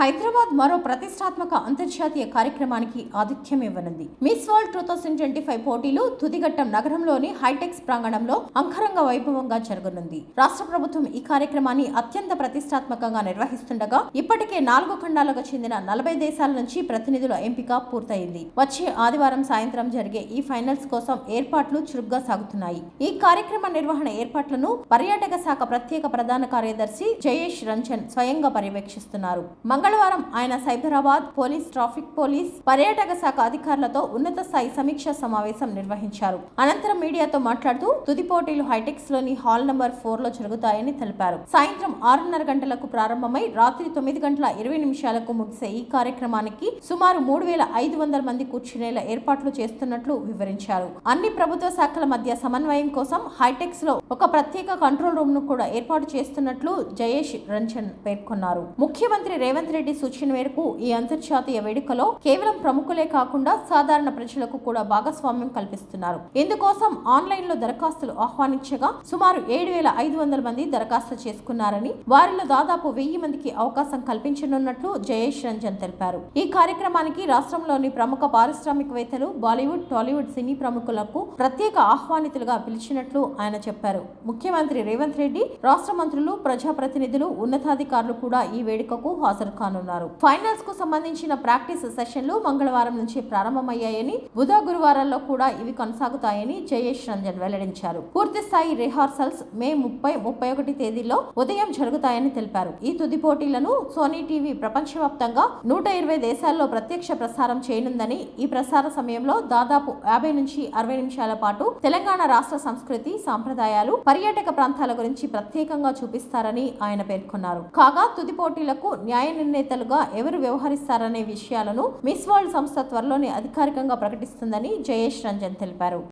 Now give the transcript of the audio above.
హైదరాబాద్ మరో ప్రతిష్టాత్మక అంతర్జాతీయ కార్యక్రమానికి ఆతిథ్యం ఇవ్వనుంది. Miss World two thousand twenty five పోటీలు తుదిఘట్టం నగరంలోని హైటెక్స్ ప్రాంగణంలో అంగరంగ వైభవంగా జరగనుంది. రాష్ట్ర ప్రభుత్వం ఈ కార్యక్రమాన్ని అత్యంత ప్రతిష్టాత్మకంగా నిర్వహిస్తుండగా ఇప్పటికే నాలుగు ఖండాలకు చెందిన నలభై దేశాల నుంచి ప్రతినిధుల ఎంపిక పూర్తయింది. వచ్చే ఆదివారం సాయంత్రం జరిగే ఈ ఫైనల్స్ కోసం ఏర్పాట్లు చురుగ్గా సాగుతున్నాయి. ఈ కార్యక్రమ నిర్వహణ ఏర్పాట్లను పర్యాటక శాఖ ప్రత్యేక ప్రధాన కార్యదర్శి జయేష్ రంజన్ స్వయంగా పర్యవేక్షిస్తున్నారు. మంగళ మంగళవారం ఆయన సైబరాబాద్ పోలీస్ ట్రాఫిక్ పోలీస్ పర్యాటక శాఖ అధికారులతో ఉన్నత స్థాయి సమీక్ష సమావేశం నిర్వహించారు. అనంతరం మీడియాతో మాట్లాడుతూ తుది పోటీలు హైటెక్స్లోని హాల్ నంబర్ ఫోర్లో జరుగుతాయని తెలిపారు. సాయంత్రం ఆరున్నర గంటలకు ప్రారంభమై రాత్రి తొమ్మిది గంటల ఇరవై నిమిషాలకు ముగిసే ఈ కార్యక్రమానికి సుమారు మూడు వేల ఐదు వందల మంది కూర్చునేలా ఏర్పాట్లు చేస్తున్నట్లు వివరించారు. అన్ని ప్రభుత్వ శాఖల మధ్య సమన్వయం కోసం హైటెక్స్లో ఒక ప్రత్యేక కంట్రోల్ రూమ్ను కూడా ఏర్పాటు చేస్తున్నట్లు జయేష్ రంజన్ పేర్కొన్నారు. ముఖ్యమంత్రి రేవంత్ రెడ్డి రెడ్డి సూచన మేరకు ఈ అంతర్జాతీయ వేడుకలో కేవలం ప్రముఖులే కాకుండా సాధారణ ప్రజలకు కూడా భాగస్వామ్యం కల్పిస్తున్నారు. ఇందుకోసం ఆన్లైన్లో దరఖాస్తులు ఆహ్వానించగా సుమారు ఏడు వేల ఐదు వందల మంది దరఖాస్తు చేసుకున్నారని వారిలో దాదాపు వెయ్యి మందికి అవకాశం కల్పించనున్నట్లు జయేష్ రంజన్ తెలిపారు. ఈ కార్యక్రమానికి రాష్ట్రంలోని ప్రముఖ పారిశ్రామికవేత్తలు బాలీవుడ్ టాలీవుడ్ సినీ ప్రముఖులకు ప్రత్యేక ఆహ్వానితులుగా పిలిచినట్లు ఆయన చెప్పారు. ముఖ్యమంత్రి రేవంత్ రెడ్డి రాష్ట్ర మంత్రులు ప్రజాప్రతినిధులు ఉన్నతాధికారులు కూడా ఈ వేడుకకు హాజరు కానున్నారు. ఫైనల్స్కు సంబంధించిన ప్రాక్టీస్ సెషన్లు మంగళవారం నుంచి ప్రారంభమయ్యాయని బుధ గురువారాల్లో కూడా ఇవి కొనసాగుతాయని జయేష్ రంజన్ వెల్లడించారు. పూర్తి స్థాయి రిహార్సల్స్ మే ముప్పై ముప్పై ఒకటి తేదీలో ఉదయం జరుగుతాయని తెలిపారు. ఈ తుది పోటీలను సోనీ టీవీ ప్రపంచవ్యాప్తంగా నూట ఇరవై దేశాల్లో ప్రత్యక్ష ప్రసారం చేయనుందని ఈ ప్రసార సమయంలో దాదాపు యాభై నుంచి అరవై నిమిషాల పాటు తెలంగాణ రాష్ట్ర సంస్కృతి సాంప్రదాయాలు పర్యాటక ప్రాంతాల గురించి ప్రత్యేకంగా చూపిస్తారని ఆయన పేర్కొన్నారు. కాగా తుది పోటీలకు న్యాయ నేతలుగా ఎవరు వ్యవహరిస్తారనే విషయాలను మిస్ వరల్డ్ సంస్థ త్వరలోనే అధికారికంగా ప్రకటిస్తుందని జయేష్ రంజన్ తెలిపారు.